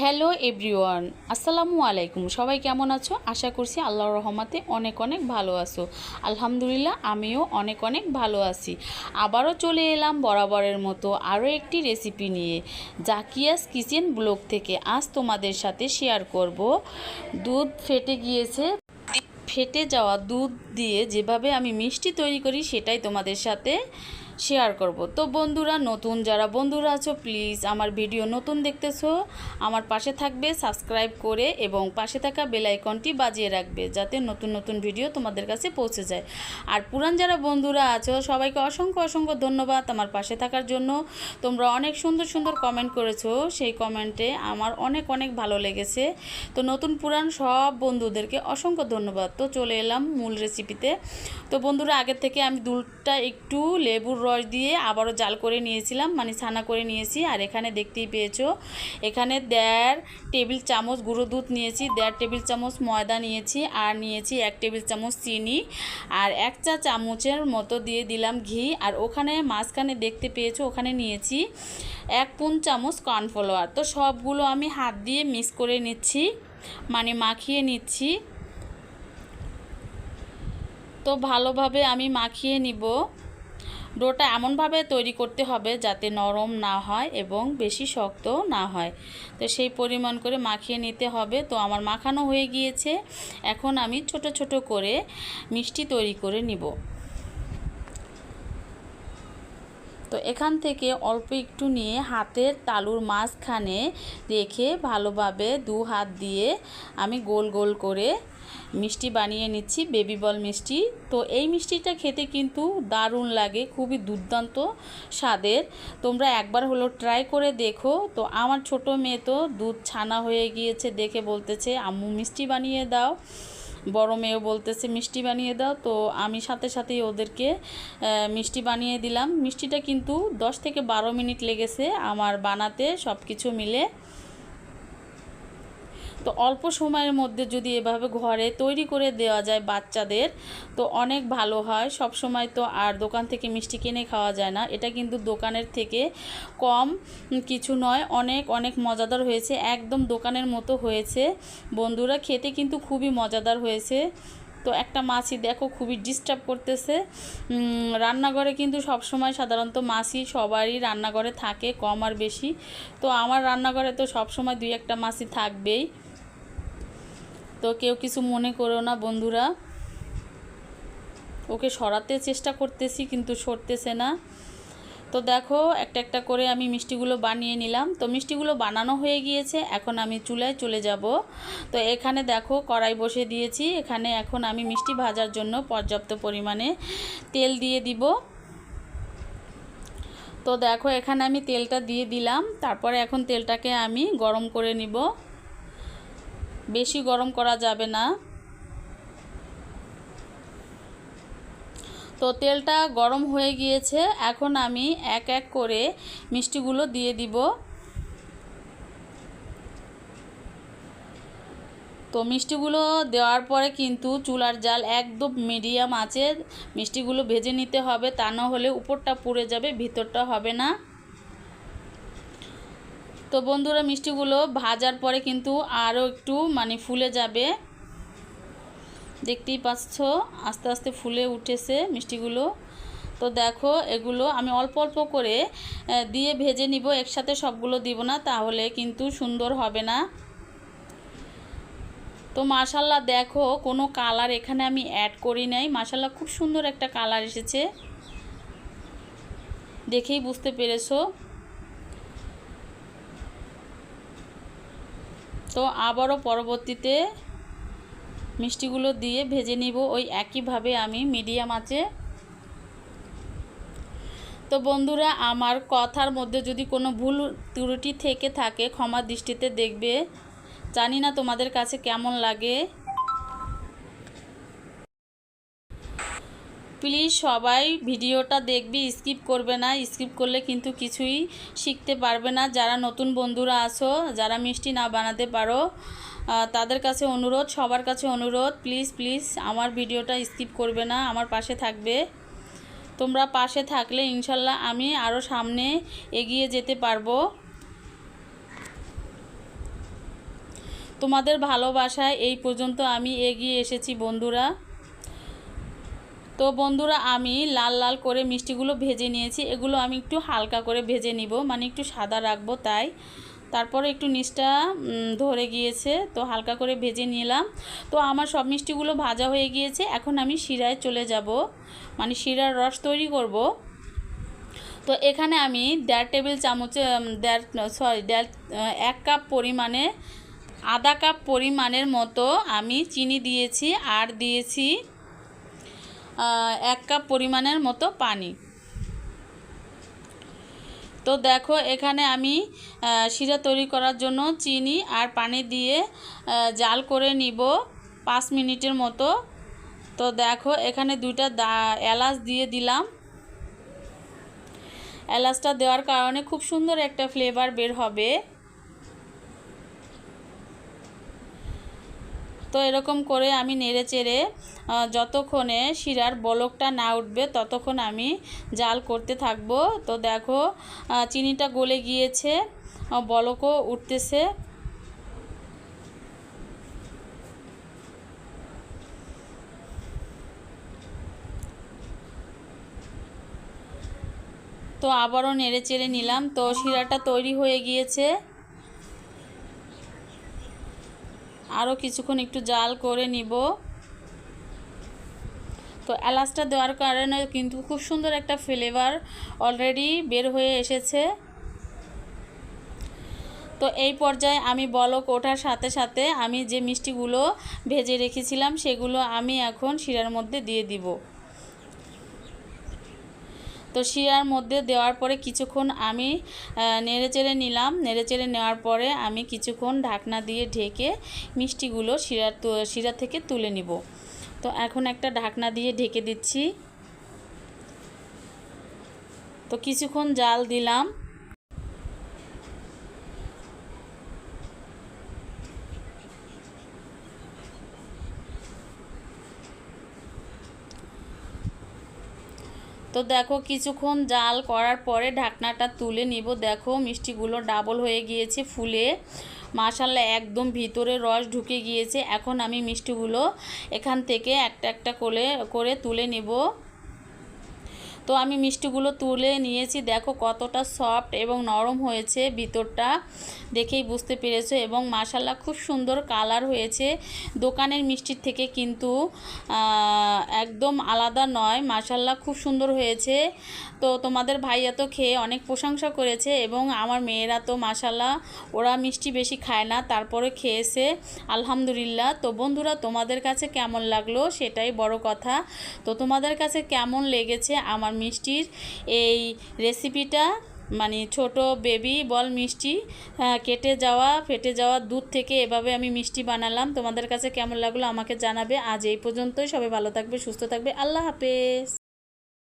Hello everyone, আসসালামু আলাইকুম। সবাই কেমন আছো? আশা করছি আল্লাহর রহমাতে অনেক অনেক ভালো আছো। আলহামদুলিল্লাহ, আমিও অনেক অনেক ভালো আছি। আবারও চলে এলাম বরাবরের মতো আরও একটি রেসিপি নিয়ে। জাকিয়াস কিচেন ব্লগ থেকে আজ তোমাদের সাথে শেয়ার করব। দুধ ফেটে গিয়েছে। ফেটে যাওয়া দুধ দিয়ে যেভাবে আমি মিষ্টি তৈরি করি, সেটাই তোমাদের সাথে শেয়ার করব। তো বন্ধুরা, নতুন যারা বন্ধুরা আছো প্লিজ আমার ভিডিও নতুন দেখতেছো, আমার পাশে থাকবে সাবস্ক্রাইব করে এবং পাশে থাকা বেল আইকনটি বাজিয়ে রাখবে, যাতে নতুন নতুন ভিডিও তোমাদের কাছে পৌঁছে যায়। আর পুরান যারা বন্ধুরা আছো, সবাইকে অসংখ্য অসংখ্য ধন্যবাদ আমার পাশে থাকার জন্য। তোমরা অনেক সুন্দর সুন্দর কমেন্ট করেছ, সেই কমেন্টে আমার অনেক অনেক ভালো লেগেছে। তো নতুন পুরান সব বন্ধুদেরকে অসংখ্য ধন্যবাদ। তো চলে এলাম মূল রেসিপিতে তো বন্ধুরা, আগের থেকে আমি দুধটা একটু লেবুর রস দিয়ে আবারও জাল করে নিয়েছিলাম মানে ছানা করে নিয়েছি। আর এখানে দেখতেই পেয়েছ, এখানে দেড় টেবিল চামচ গুঁড়ো দুধ নিয়েছি, দেড় টেবিল চামচ ময়দা নিয়েছি, আর নিয়েছি এক টেবিল চামচ চিনি, আর এক চা চামচের মতো দিয়ে দিলাম ঘি। আর ওখানে মাঝখানে দেখতে পেয়েছ, ওখানে নিয়েছি এক পুন চামচ কর্নফ্লাওয়ার। তো সবগুলো আমি হাত দিয়ে মিক্স করে নিচ্ছি মানে মাখিয়ে নিচ্ছি। তো ভালোভাবে আমি মাখিয়ে নিব। ডোটা এমনভাবে তৈরি করতে হবে যাতে নরম না হয় এবং বেশি শক্ত না হয়। তো সেই পরিমাণ করে মাখিয়ে নিতে হবে। তো আমার মাখানো হয়ে গিয়েছে। এখন আমি ছোট ছোট করে মিষ্টি তৈরি করে নিব। তো এখান থেকে অল্প একটু নিয়ে হাতের তালুর মাঝখানে রেখে ভালোভাবে দু হাত দিয়ে আমি গোল গোল করে মিষ্টি বানিয়ে নিচ্ছি বেবি বল মিষ্টি। তো এই মিষ্টিটা খেতে কিন্তু দারুণ লাগে, খুবই দুর্দান্ত স্বাদের। তোমরা একবার হলো ট্রাই করে দেখো। তো আমার ছোট মেয়ে তো দুধ ছানা হয়ে গিয়েছে দেখে বলতেছে, আম্মু মিষ্টি বানিয়ে দাও। বড় মেয়েও বলতেছে, মিষ্টি বানিয়ে দাও। তো আমি সাথে সাথেই ওদেরকে মিষ্টি বানিয়ে দিলাম। মিষ্টিটা কিন্তু দশ থেকে বারো মিনিট লেগেছে আমার বানাতে সব কিছু মিলে। তো অল্প সময়ের মধ্যে যদি এভাবে ঘরে তৈরি করে দেওয়া যায় বাচ্চাদের, তো অনেক ভালো হয়। সব সময় তো আর দোকান থেকে মিষ্টি কিনে খাওয়া যায় না। এটা কিন্তু দোকানের থেকে কম কিছু নয়, অনেক অনেক মজাদার হয়েছে। একদম দোকানের মতো হয়েছে। বন্ধুরা, খেতে কিন্তু খুবই মজাদার হয়েছে। তো একটা মাছি দেখো, খুবই ডিস্টার্ব করতেছে। রান্নাঘরে কিন্তু সব সময় সাধারণত মাছি সবারই রান্নাঘরে থাকে, কম আর বেশি। তো আমার রান্নাঘরে তো সব সময় দুই একটা মাছি থাকবেই। তো কেউ কিছু মনে করো না বন্ধুরা। ওকে সরাতে চেষ্টা করতেছি কিন্তু সরতেছে না। তো দেখো, একটা একটা করে আমি মিষ্টিগুলো বানিয়ে নিলাম। তো মিষ্টিগুলো বানানো হয়ে গিয়েছে, এখন আমি চুলায় চলে যাব। তো এখানে দেখো, কড়াই বসে দিয়েছি। এখানে এখন আমি মিষ্টি ভাজার জন্য পর্যাপ্ত পরিমাণে তেল দিয়ে দিব। তো দেখো, এখানে আমি তেলটা দিয়ে দিলাম। তারপরে এখন তেলটাকে আমি গরম করে নিব। বেশি গরম করা যাবে না। তো তেলটা গরম হয়ে গিয়েছে, এখন আমি এক এক করে মিষ্টিগুলো দিয়ে দিব। তো মিষ্টিগুলো দেওয়ার পরে কিন্তু চুলার জাল একদম মিডিয়াম আছে, মিষ্টিগুলো ভেজে নিতে হবে, তা না হলে উপরটা পুড়ে যাবে, ভিতরটা হবে না। তো বন্ধুরা, মিষ্টিগুলো ভাজার পরে কিন্তু আরও একটু মানে ফুলে যাবে। দেখতেই পাচ্ছ, আস্তে আস্তে ফুলে উঠেছে মিষ্টিগুলো। তো দেখো, এগুলো আমি অল্প অল্প করে দিয়ে ভেজে নিব, একসাথে সবগুলো দিব না, তাহলে কিন্তু সুন্দর হবে না। তো মাশাল্লাহ দেখো, কোনো কালার এখানে আমি অ্যাড করি নাই। মাশাল্লাহ খুব সুন্দর একটা কালার এসেছে। দেখেই বুঝতে পেরেছ। তো আবারও পরবর্তীতে মিষ্টিগুলো দিয়ে ভেজে নিব। ওই একইভাবে আমি মিডিয়াম আছে তো বন্ধুরা, আমার কথার মধ্যে যদি কোনো ভুল ত্রুটি থেকে থাকে, ক্ষমা দৃষ্টিতে দেখবে। জানি না তোমাদের কাছে কেমন লাগে। প্লিজ সবাই ভিডিওটা দেখবি স্কিপ করবে না। স্কিপ করলে কিন্তু কিছুই শিখতে পারবে না। যারা নতুন বন্ধুরা আছো, যারা মিষ্টি না বানাতে পারো তাদের কাছে অনুরোধ, সবার কাছে অনুরোধ। প্লিজ প্লিজ আমার ভিডিওটা স্কিপ করবে না, আমার পাশে থাকবে। তোমরা পাশে থাকলে ইনশাল্লাহ আমি আরও সামনে এগিয়ে যেতে পারব। তোমাদের ভালোবাসায় এই পর্যন্ত আমি এগিয়ে এসেছি বন্ধুরা। তো বন্ধুরা, আমি লাল লাল করে মিষ্টিগুলো ভেজে নিয়েছি। এগুলো আমি একটু হালকা করে ভেজে নিব মানে একটু সাদা রাখব তাই। তারপরে একটু নিচটা ধরে গিয়েছে, তো হালকা করে ভেজে নিলাম। তো আমার সব মিষ্টিগুলো ভাজা হয়ে গিয়েছে, এখন আমি শিরায় চলে যাব মানে শিরার রস তৈরি করব। তো এখানে আমি দেড় টেবিল চামচে দেড় সরি দেড় এক কাপ পরিমাণে, আধা কাপ পরিমাণের মতো আমি চিনি দিয়েছি, আর দিয়েছি এক কাপ পরিমাণের মতো পানি। তো দেখো, এখানে আমি শিরা তৈরি করার জন্য চিনি আর পানি দিয়ে জাল করে নিব পাঁচ মিনিটের মতো। তো দেখো, এখানে দুইটা এলাচ দিয়ে দিলাম। এলাচটা দেওয়ার কারণে খুব সুন্দর একটা ফ্লেভার বের হবে। তো এরকম করে আমি নেড়ে চেড়ে যতক্ষণে শিরার বলকটা না উঠবে ততক্ষণ আমি জাল করতে থাকব। তো দেখো চিনিটা গলে গিয়েছে বলকও উঠতেছে। তো আবারও নেড়ে চেড়ে নিলাম। তো শিরাটা তৈরি হয়ে গিয়েছে। আরও কিছুক্ষণ একটু জাল করে নিব। তো এলাচটা দেওয়ার কারণে কিন্তু খুব সুন্দর একটা ফ্লেভার অলরেডি বের হয়ে এসেছে। তো এই পর্যায়ে আমি বলক ওঠার সাথে সাথে আমি যে মিষ্টিগুলো ভেজে রেখেছিলাম সেগুলো আমি এখন শিরার মধ্যে দিয়ে দিব। তো শিরার মধ্যে দেওয়ার পরে কিছুক্ষণ আমি নেড়ে চেড়ে নিলাম। নেড়ে চেড়ে নেওয়ার পরে আমি কিছুক্ষণ ঢাকনা দিয়ে ঢেকে মিষ্টিগুলো শিরার শিরা থেকে তুলে নিব। তো এখন একটা ঢাকনা দিয়ে ঢেকে দিচ্ছি। তো কিছুক্ষণ জাল দিলাম। তো দেখো কিছুক্ষণ জাল করার পরে ঢাকনাটা তুলে নিব। দেখো মিষ্টিগুলো ডাবল হয়ে গিয়েছে ফুলে। মাশাল্লাহ একদম ভিতরে রস ঢুকে গিয়েছে। এখন আমি মিষ্টিগুলো এখান থেকে একটা একটা করে করে তুলে নেব। তো আমি মিষ্টিগুলো তুলে নিয়েছি। দেখো কতটা সফট এবং নরম হয়েছে ভিতরটা। দেখেই বুঝতে পেরেছ এবং মাশাল্লাহ খুব সুন্দর কালার হয়েছে। দোকানের মিষ্টির থেকে কিন্তু একদম আলাদা নয়। মাশাল্লাহ খুব সুন্দর হয়েছে। তো তোমাদের ভাইয়া তো খেয়ে অনেক প্রশংসা করেছে এবং আমার মেয়েরা তো মাশাল্লাহ ওরা মিষ্টি বেশি খায় না, তারপরে খেয়েছে। আলহামদুলিল্লাহ। তো বন্ধুরা, তোমাদের কাছে কেমন লাগল সেটাই বড় কথা। তো তোমাদের কাছে কেমন লেগেছে আমার মিষ্টির এই রেসিপিটা মানে ছোট বেবি বল মিষ্টি কেটে যাওয়া, ফেটে যাওয়া দুধ থেকে এভাবে আমি মিষ্টি বানালাম। তোমাদের কাছে কেমন লাগল আমাকে জানাবে। আজ এই পর্যন্তই। সবাই ভালো থাকবে, সুস্থ থাকবে। আল্লাহ হাফেজ।